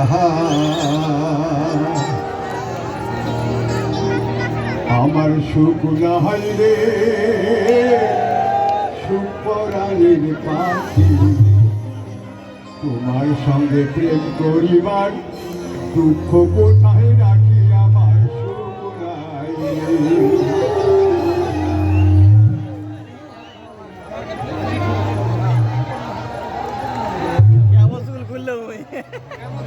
আহা। আমার সুখ না হয় রে সুখ পরাণের পাখি। তোমার সঙ্গে প্রেম করিবার দুঃখ কোথায় রাখি আমার সুখ নাই। কেমন